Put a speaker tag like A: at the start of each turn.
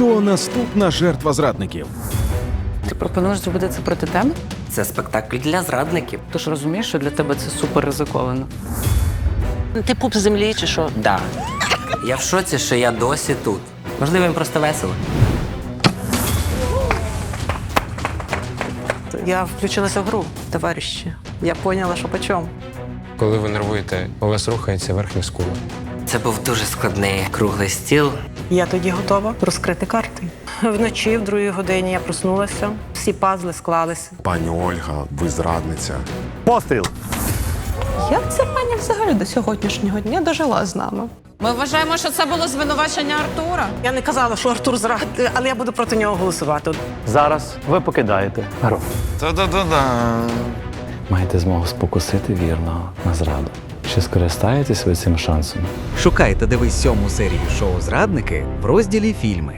A: Хто наступна жертва зрадників?
B: Ти пропонуєш зробити це проти тебе?
C: Це спектакль для зрадників.
B: Ти ж розумієш, що для тебе це супер ризиковано.
D: Ти пуп землі чи що?
C: Да. Я в шоці, що я досі тут. Можливо, їм просто весело.
D: Я включилася в гру, товариші. Я поняла, що по чому.
E: Коли ви нервуєте, у вас рухається верхня скула.
C: Це був дуже складний круглий стіл.
D: Я тоді готова розкрити карти. Вночі, в другій годині, я проснулася, всі пазли склалися.
F: Пані Ольга, ви зрадниця.
G: Постріл.
H: Як ця пані взагалі до сьогоднішнього дня дожила з нами?
I: Ми вважаємо, що це було звинувачення Артура.
D: Я не казала, що Артур зрадник, але я буду проти нього голосувати.
G: Зараз ви покидаєте гру.
J: Маєте змогу спокусити вірного на зраду. Чи скористаєтесь ви цим шансом?
K: Шукайте, дивись сьому серію шоу Зрадники в розділі Фільми.